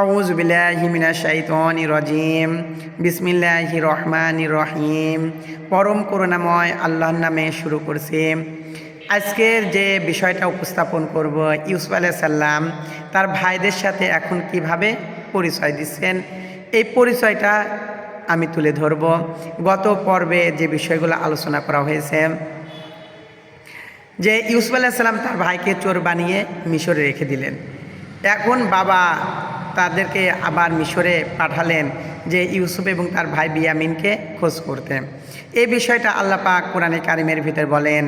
আউজ বিল্লাহিমিনা শাইতন রজিম। বিসমিল্লাহ রহমান রহিম। পরম করুণাময় আল্লাহর নামে শুরু করছি। আজকের যে বিষয়টা উপস্থাপন করব, ইউসুফ আলাইহিস সাল্লাম তার ভাইদের সাথে এখন কীভাবে পরিচয় দিচ্ছেন, এই পরিচয়টা আমি তুলে ধরব। গত পর্বে যে বিষয়গুলো আলোচনা করা হয়েছে, যে ইউসুফ আলাইসাল্লাম তার ভাইকে চোর বানিয়ে মিশরে রেখে দিলেন। এখন বাবা তাদেরকে আবার মিশরে পাঠালেন যে ইউসুফ এবং তার ভাই বিয়ামিনকে খোঁজ করতে। এই বিষয়টা আল্লাহ পাক কোরআনে কারিমের ভিতর বলেন,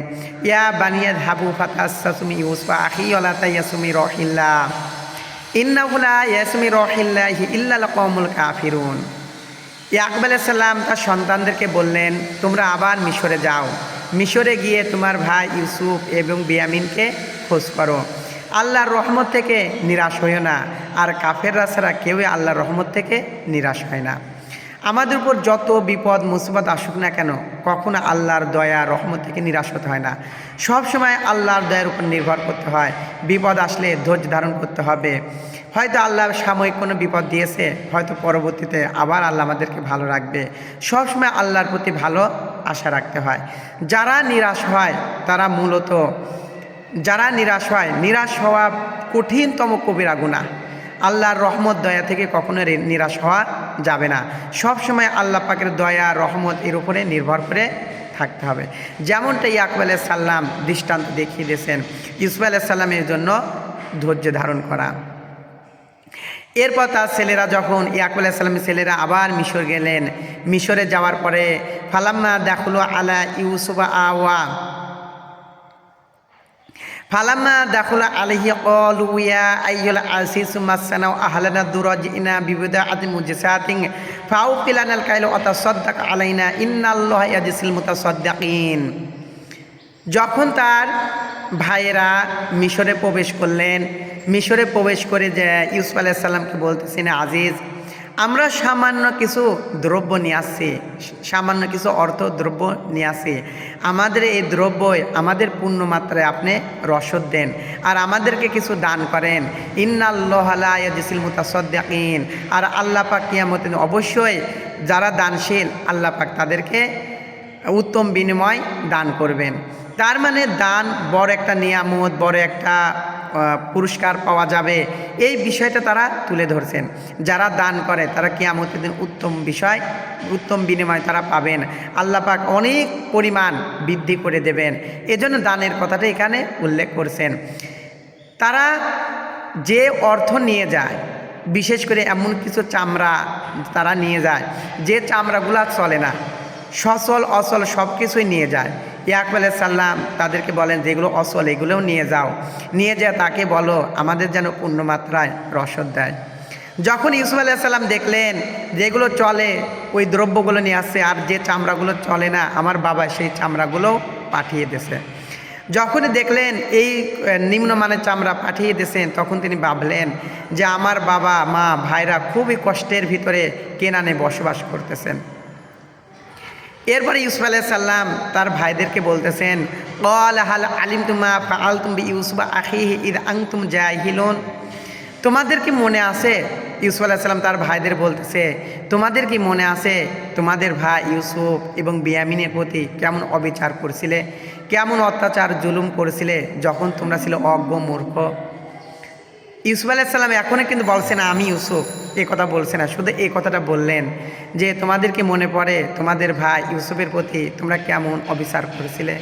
ইয়া বানিয়া ধাবু ফাতাসুমি ইউসুফ আহি অলাতা ইয়াসুমি রহিল্লা ইন্নাহুলা ইয়াসুমি রহিল্লাহি ইল্লা কমুল কাফিরুন। ইয়াকুব আলাইসাল্লাম তার সন্তানদেরকে বললেন, তোমরা আবার মিশরে যাও। মিশরে গিয়ে তোমার ভাই ইউসুফ এবং বিয়ামিনকে খোঁজ করো। আল্লাহর রহমত থেকে নিরাশ হইও না। আর কাফেররা ছাড়া কেউই আল্লাহর রহমত থেকে নিরাশ হয় না। আমাদের উপর যত বিপদ, মুসিবত আসুক না কেন, কখনো আল্লাহর দয়া, রহমত থেকে নিরাশ হতে হয় না। সব সময় আল্লাহর দয়ার উপর নির্ভর করতে হয়। বিপদ আসলে ধৈর্য ধারণ করতে হবে। হয়তো আল্লাহ সাময়িক কোনো বিপদ দিয়েছে, হয়তো পরবর্তীতে আবার আল্লাহ আমাদেরকে ভালো রাখবে। সবসময় আল্লাহর প্রতি ভালো আশা রাখতে হয়। যারা নিরাশ হয়, তারা মূলত যারা নিরাশ হয়, নিরাশ হওয়া কঠিনতম কবিরা গুণা আল্লাহর রহমত দয়া থেকে কখনো নিরাশ হওয়া যাবে না। সব সময় আল্লাহ পাকের দয়া, রহমত এর উপরে নির্ভর করে থাকতে হবে। যেমনটা ইয়াকুব আলাইহিস সাল্লাম দৃষ্টান্ত দেখিয়ে দিয়েছেন, ইউসুফ আলাইহিস সাল্লামের জন্য ধৈর্য ধারণ করা। এরপর তার ছেলেরা যখন, ইয়াকুব আলাইসাল্লামের ছেলেরা আবার মিশর গেলেন। মিশরে যাওয়ার পরে, ফালাম্মা দেখল আলা ইউসুফ আওয়া। ফালাম্মা দাখলা আলহি কলু ইয়া আইয়ুল আসিস মাসানা আহলানা দুরাজিনা বিবিদা আতি মুজসাতিন ফাউ কিলানাল কাইল অতাসাদ্দাক আলাইনা ইন্নাল্লাহ ইয়াজিসিল মুতাসাদ্দিকিন। যখন তার ভাইয়েরা মিশরে প্রবেশ করলেন, মিশরে প্রবেশ করে যে ইউসুফ আলাইসাল্লামকে বলতেছেন আজিজ আমরা সামান্য কিছু দ্রব্য নিয়ে আসছি, সামান্য কিছু অর্থ দ্রব্য নিয়ে আসি আমাদের এই দ্রব্য, আমাদের পূর্ণ মাত্রায় আপনি রসদ দেন আর আমাদেরকে কিছু দান করেন। ইন্নাল্লাহদিসিল মুতাসদ্দাকিন। আর আল্লাহ পাক কিয়ামত অবশ্যই যারা দানশীল, আল্লাহ পাক তাদেরকে উত্তম বিনিময় দান করবেন। তার মানে দান বড় একটা নিয়ামত, বড় একটা পুরস্কার পাওয়া যাবে। এই বিষয়টা তারা তুলে ধরছেন। যারা দান করে, তারা কিয়ামতের দিন উত্তম বিষয়, উত্তম বিনিময় তারা পাবেন। আল্লাহ পাক অনেক পরিমাণ বৃদ্ধি করে দেবেন। এজন্য দানের কথাটা এখানে উল্লেখ করছেন। তারা যে অর্থ নিয়ে যায়, বিশেষ করে এমন কিছু চামড়া তারা নিয়ে যায়, যে চামড়াগুলা চলে না, সচল, অচল সব কিছুই নিয়ে যায়। ইয়াকুব সাল্লাম তাদেরকে বলেন, যেগুলো অসল, এগুলোও নিয়ে যাও। নিয়ে যা তাকে বলো, আমাদের যেন পূর্ণমাত্রায় রসদ দেয়। যখন ইউসুফ আলাইহিস সাল্লাম দেখলেন যেগুলো চলে, ওই দ্রব্যগুলো নিয়ে আসছে, আর যে চামড়াগুলো চলে না, আমার বাবা সেই চামড়াগুলো পাঠিয়ে দিয়েছে। যখনই দেখলেন এই নিম্নমানের চামড়া পাঠিয়ে দিয়েছেন, তখন তিনি ভাবলেন যে আমার বাবা, মা, ভাইরা খুবই কষ্টের ভিতরে কেনানে বসবাস করতেছেন। এরপরে ইউসুফ আলাইহিস সাল্লাম তার ভাইদেরকে বলতেছেন কল হাল আলিম তুমা ফাল তুমি ইউসুফ আখি ইদ আং তুম জাহিলুন? তোমাদের কি মনে আছে, ইউসুফ আলাইহিস সাল্লাম তার ভাইদের বলতেছে, তোমাদের কি মনে আছে তোমাদের ভাই ইউসুফ এবং বিয়ামিনের প্রতি কেমন অবিচার করছিলে, কেমন অত্যাচার জুলুম করেছিলে যখন তোমরা ছিল অজ্ঞ মূর্খ? ইউসুফ আলাইসাল্লাম এখনও কিন্তু বলছে না, আমি ইউসুফ। এ কথা বলছে না। শুধু এই কথাটা বললেন যে তোমাদেরকে মনে পড়ে? তোমাদের ভাই ইউসুফের প্রতি তোমরা কেমন অবিচার করেছিলে?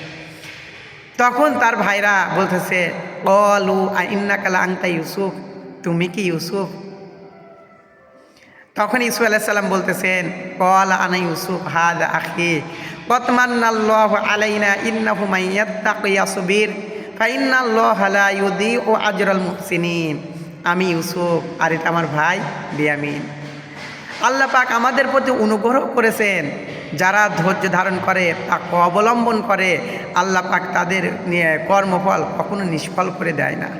তখন তার ভাইরা বলতেছে অলু ইন্নাকালা আংতা ইউসুফ, তুমি কি ইউসুফ? তখন ইসু আলাইসাল্লাম বলতেছেন, কল আনা ইউসুফ হাদ আখি কতমান্নাল্লাহ আলাইনা ইন্নাহু মাইয়াত্তাকিয়া সুবির, ফাইন্নাল্লাহ লা ইউদিউ আজরাল মুহসিনিন। আমি ইউসুফ আর এটা আমার ভাই বিয়ামিন। আল্লাহ পাক আমাদের প্রতি অনুগ্রহ করেছেন, যারা ধৈর্য ধারণ করে, তাকে অবলম্বন করে, আল্লাহ পাক তাদের নিয়ে কর্মফল কখনো নিষ্ফল করে দেয় না।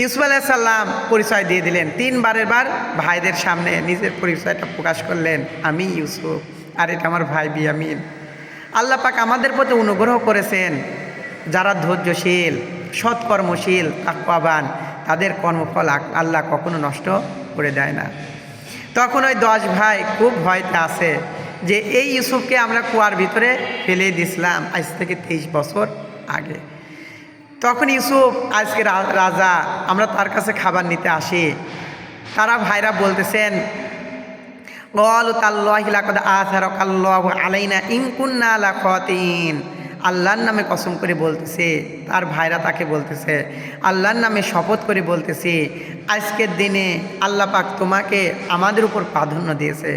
ইউসুফ আলাইসাল্লাম পরিচয় দিয়ে দিলেন। তিনবারের বার ভাইদের সামনে নিজের পরিচয়টা প্রকাশ করলেন, আমি ইউসুফ আর এটা আমার ভাই বিয়ামিন। আল্লাহ পাক আমাদের প্রতি অনুগ্রহ করেছেন, যারা ধৈর্যশীল সৎকর্মশীল, তাকওয়াবান, তাদের কর্মফল আল্লাহ কখনো নষ্ট করে দেয় না। তখন ওই দশ ভাই খুব ভয়তে আছে যে, এই ইউসুফকে আমরা কুয়ার ভিতরে ফেলে দিছিলাম আজ থেকে তেইশ বছর আগে। তখন ইউসুফ, আজকে রাজা, আমরা তার কাছে খাবার নিতে আসি। তারা ভাইরা বলতেছেন গল তাল্লাহিলাকদ আথার কাল্লাহ আলাইনা ইনকুন্না লাকিন আল্লাহর নামে কসম করে বলতেছে, তার ভাইরা তাকে বলতেছে, আল্লাহর নামে শপথ করে বলতেছে, আজকের দিনে আল্লাহ পাক তোমাকে আমাদের উপর প্রাধান্য দিয়েছে।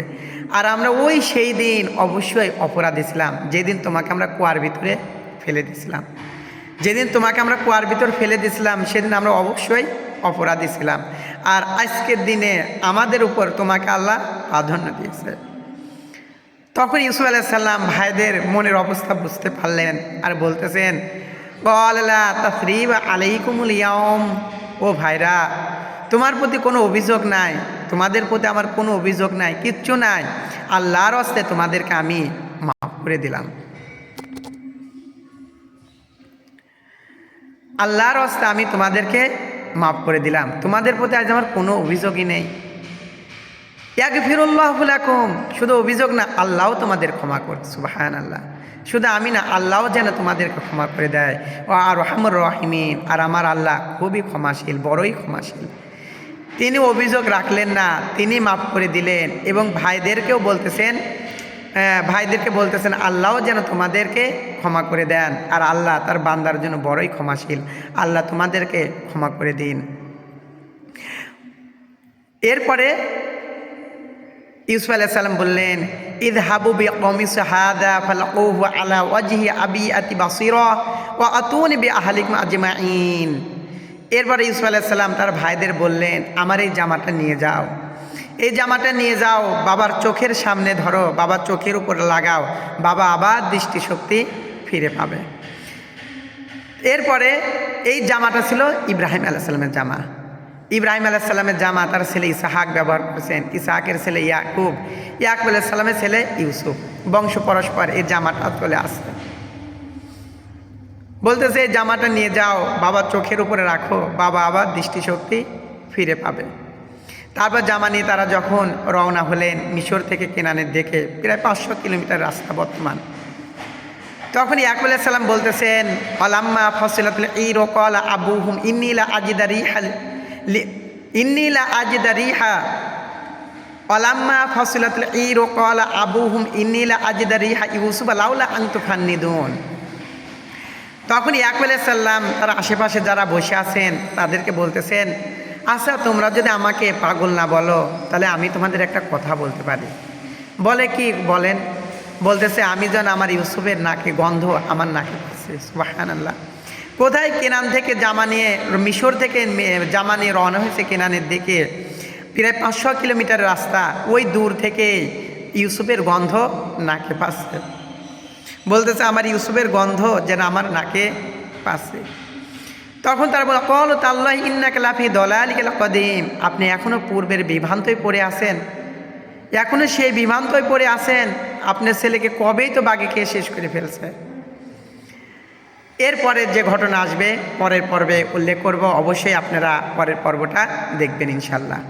আর আমরা ওই সেই দিন অবশ্যই অপরাধী ছিলাম যেদিন তোমাকে আমরা কুয়ার ভিতরে ফেলে দিয়েছিলাম। যেদিন তোমাকে আমরা কুয়ার ভিতর ফেলে দিয়েছিলাম, সেদিন আমরা অবশ্যই অপরাধী ছিলাম আর আজকের দিনে আমাদের উপর তোমাকে আল্লাহ প্রাধান্য দিয়েছে। তখন ইউসুফ আলাইসাল্লাম ভাইদের মনের অবস্থা বুঝতে পারলেন আর বলতেছেন গলা তসরিব আলাইকুমুল ইয়ম ও ভাইরা, তোমার প্রতি কোনো অভিযোগ নাই, তোমাদের প্রতি আমার কোনো অভিযোগ নাই, কিচ্ছু নাই। আল্লাহর হস্তে তোমাদেরকে আমি মাফ করে দিলাম। আল্লাহর হস্তে আমি তোমাদেরকে মাফ করে দিলাম। তোমাদের প্রতি আজ আমার কোনো অভিযোগই নেই। এক ফিরুল্লাহ ফুলাকুম শুধু অভিযোগ না, আল্লাহও তোমাদের ক্ষমা করে সুবাহান আল্লাহ শুধু আমি না, আল্লাহও যেন তোমাদেরকে ক্ষমা করে দেয়। ও আর রহমুর রহিমিন। আর আমার আল্লাহ খুবই ক্ষমাশীল, বড়ই ক্ষমাশীল। তিনি অভিযোগ রাখলেন না, তিনি মাফ করে দিলেন এবং ভাইদেরকেও বলতেছেন ভাইদেরকে বলতেছেন, আল্লাহও যেন তোমাদেরকে ক্ষমা করে দেন। আর আল্লাহ তার বান্দার জন্য বড়ই ক্ষমাশীল। আল্লাহ তোমাদেরকে ক্ষমা করে দিন। এরপরে ইউসুফ আলাইহিস সালাম বললেন ইদ হাবু বি কমিস হাদা ফালাকুহু আলা ওয়াজহি আবি আতি বাসিরা ওয়া আতুনি বি আহলিকুম আজমাইন এরপরে ইউসুফ আলাইহিস সালাম তার ভাইদের বললেন, আমার এই জামাটা নিয়ে যাও। এই জামাটা নিয়ে যাও, বাবার চোখের সামনে ধরো বাবার চোখের উপর লাগাও, বাবা আবার দৃষ্টিশক্তি ফিরে পাবে। এরপরে এই জামাটা ছিল ইব্রাহিম আলাহ আলাইসাল্লামের জামা। ইব্রাহিম আলাইসাল্লামের জামা তার ছেলে ইসাহাক ব্যবহার করেছেন। ইসাহাকের ছেলে ইয়াকুব। ইয়াকুব আলাইসাল্লামের ছেলে ইউসুফ। বংশ পরস্পর এই জামাটা চলে আসছে। বলতেছে, এই জামাটা নিয়ে যাও বাবার চোখের উপরে রাখো, বাবা আবার দৃষ্টিশক্তি ফিরে পাবে। তারপর জামা নিয়ে তারা যখন রওনা হলেন মিশর থেকে কেনানের দেখে প্রায় পাঁচশো কিলোমিটার রাস্তা বর্তমান। তখন ইয়াকুব সালাম বলতেছেন ফসলাতুল এই রকল আবু হুম ইন্নিলা আজিদারি রিহা লি- ইন্নিলা আজিদা রিহা। আলাম্মা ফসলাতুল এই রকল আবু হুম ইন্নিলা আজিদা রিহা ইউসুফ লাউলা আংতু ফান্নিদুন। তখন আলাইহিস সাল্লাম তার আশেপাশে যারা বসে আছেন, তাদেরকে বলতেছেন আচ্ছা তোমরা যদি আমাকে পাগল না বলো, তাহলে আমি তোমাদের একটা কথা বলতে পারি। বলে কি, বলেন, বলতেছে, আমি যেন আমার ইউসুফের নাকে গন্ধ আমার নাকে সুবাহান আল্লাহ কোথায় কেনান থেকে জামা নিয়ে, মিশর থেকে জামা নিয়ে রওনা হয়েছে কেনানের দিকে, প্রায় পাঁচশো কিলোমিটার রাস্তা, ওই দূর থেকে ইউসুফের গন্ধ নাকে পাচ্ছে। বলতেছে, আমার ইউসুফের গন্ধ যেন আমার নাকে পাচ্ছে। তখন তারা বলে, কল তাল্লাহ ইন্নাকে লাফি দলালিকে কদিম আপনি এখনও পূর্বের বিভ্রান্তই পড়ে আছেন। এখনও সেই বিভ্রান্তই পড়ে আছেন। আপনার ছেলেকে কবেই তো বাগে খেয়ে শেষ করে ফেলছে। এরপরে যে ঘটনা আসবে পরের পর্বে উল্লেখ করব। অবশ্যই আপনারা পরের পর্বটা দেখবেন ইনশাল্লাহ